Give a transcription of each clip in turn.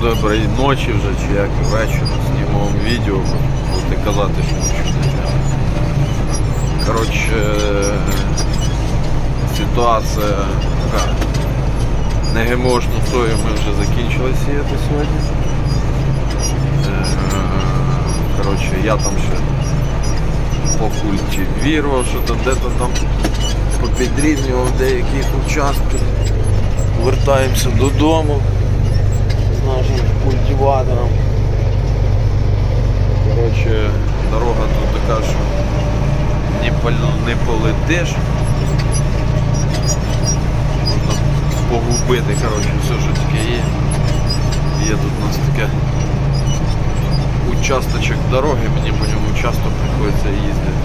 доброї ночі вже, чи як вечір. Знімемо вам відео, будете казати, що нічого не треба. Коротше, е, ситуація така. Не ГМОшну сою ми вже закінчили сіяти сьогодні. Е, Коротше, я там ще покультивірував, що там де-то там попідрівнював деяких участків. Вертаємося додому нашим культиватором. Коротше, дорога тут така, що не, пол- не полетиш. Можна погубити, коротше, все, що таке є. Є тут у нас таке участочок дороги, мені по ньому часто приходиться їздити.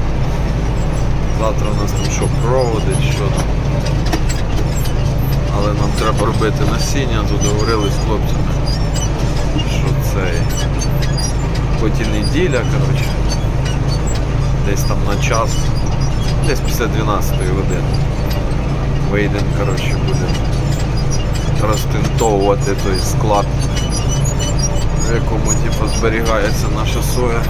Завтра у нас там що проводить, що там. Але нам треба робити насіння, тут говорили з хлопцями, що це хоч і неділя, коротше, десь там на час, десь після 12 години. Вийдемо, коротше, будемо розтинтовувати той склад, в якому типу, зберігається наша соя.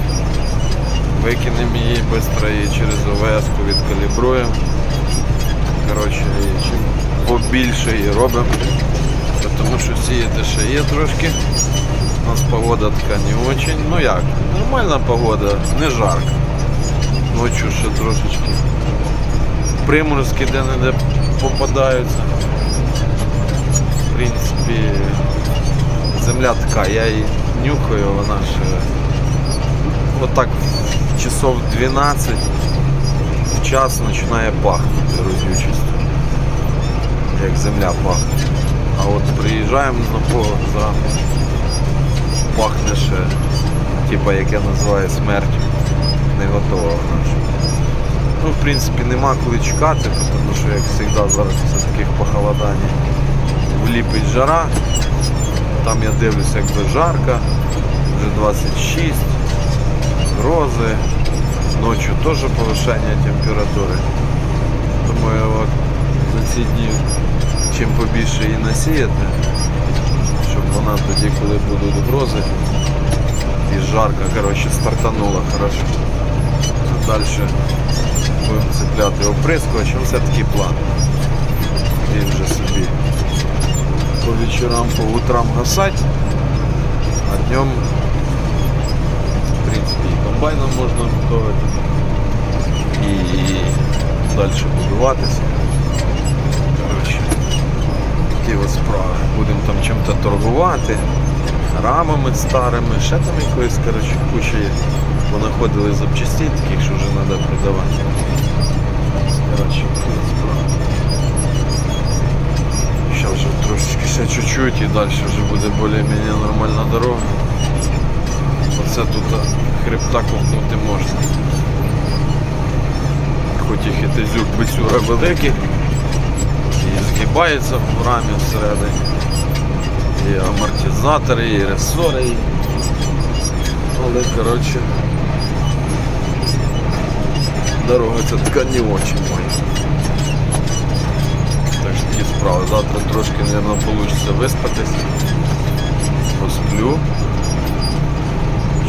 Викинемо її швидко її через ОВС відкалібруємо. Коротше, чим побільше її робимо. Тому що сіяти ще є трошки. У нас погода така не очень. Ну як, нормальна погода, не жарко. Ночі ще трошечки. Приморозки де-не-де попадаються. В принципі, земля така, я її нюхаю, вона ще отак часов 12 в час починає пахнути родючістю. Як земля пахне. А от приїжджаємо на поле зранку, пахне ще, типа як я називаю смертю, не готова вона. Ну, в принципі, нема коли чекати, тому що, як завжди, зараз після таких похолодань вліпить жара. Там я дивлюся, якби жарко, вже 26, грози, ночі теж повишення температури. Думаю, от за ці дні чим побільше її насіяти, щоб вона тоді, коли будуть грози, і жарко, коротше, стартанула хорошо. А далі будемо цепляти оприскувачем, це такий план. І вже собі по вечерам, по утрам гасать, а днем, в принципе, и комбайном можно готовить, и дальше будуватися. Чим-то торгувати, рамами старими, ще там якоїсь, коротше, куча є. Понаходили запчастей таких, що вже треба продавати. Коротше. Сейчас вже трошечки ще чуть-чуть і далі вже буде більш-менш нормальна дорога. Оце тут хребта ковтнути можна. Хоч і хитезюк бицюра великий, і згибається в рамі всередині. І амортизатори, і ресори. Але коротше дорога ця така не очень моя. Так що такі справи. Завтра трошки, мабуть, вийде виспатись. Посплю.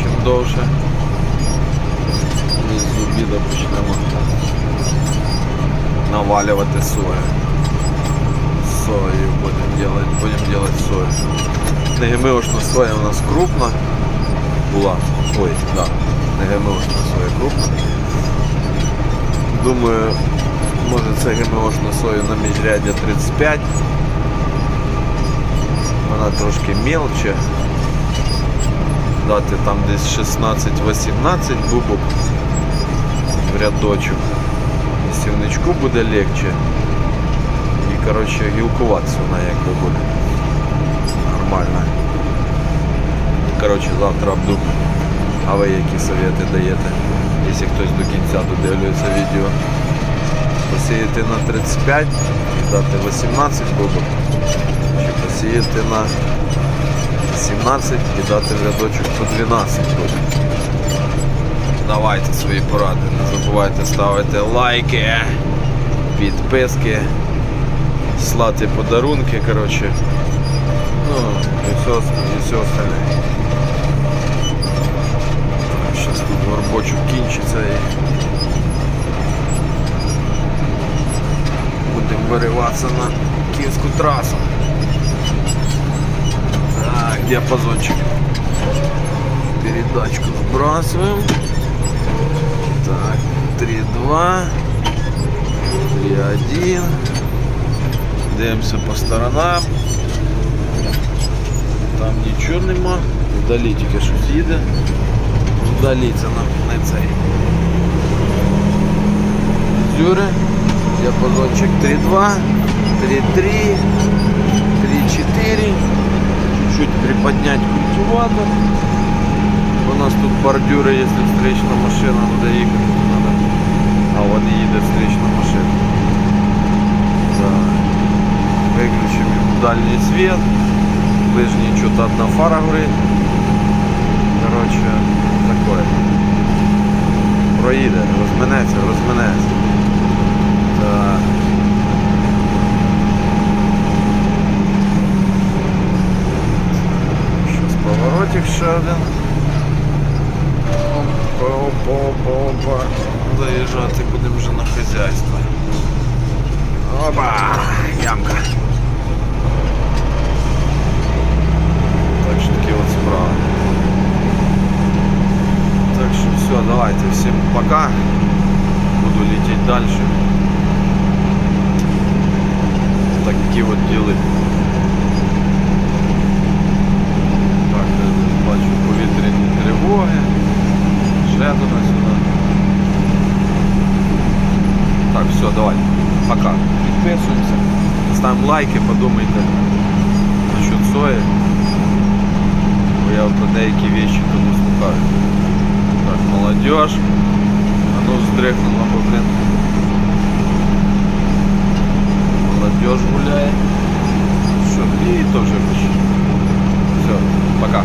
Чим довше. І з обіду почнемо навалювати сою. Сою будемо делать, будемо делать сою. Не ГМОшна соя у нас крупна була. Ой, да. Не ГМОшна соя крупна. Думаю, може це ГМОшна сою на міжряддя 35. Вона трошки мілче. Дати там десь 16-18 бубок в рядочок. І сівничку буде легче. Коротше гілкуватися вона якби буде. Нормально. Коротше, завтра обдумаю. А ви які совєти даєте? Якщо хтось до кінця додивлюється відео. Посіяти на 35 і дати 18 бубок. Чи посіяти на 17 і дати рядочок по 12 буде. Давайте свої поради. Не забувайте ставити лайки, підписки, слати подарунки, коротше. Ну, і все, і все все остальне. Зараз тут горбочок кінчиться і будемо вириватися на київську трасу. Так, диапазончик. Передачку сбрасываем. Так, 3-2. 3-1. Дивимося по сторонам. Там нічого нема. Вдалі тільки щось їде. Вдалі це нам не цей. Зюри. Діапазончик 3-2, 3-3, 3-4. Чуть-чуть приподнять культиватор. У нас тут бордюри, якщо встречна машина буде їхати. А вон їде встречна машина. Так. Виключимо дальній світ. Ближній что-то одна фара горить. Короче, такое. Проїде, розминеться, розминеться. Так. Щас поворотик ще один. Опа, опа, опа, опа. Заїжджати будемо вже на хазяйство. Опа! Ямка. Що такі от справи. Так що все, давайте, всім пока. Буду лететь дальше. Такі от діли. Так, бачу повітряні тривоги. Ще туди-сюди. Так, все, давай. Пока. Підписуємося. Ставимо лайки, подумайте насчет сої. я про деякі вещи коли слухаю. Так, молодежь. А ну вздрыхнула бы, блин. Молодежь гуляет. Все, и тоже Все, пока.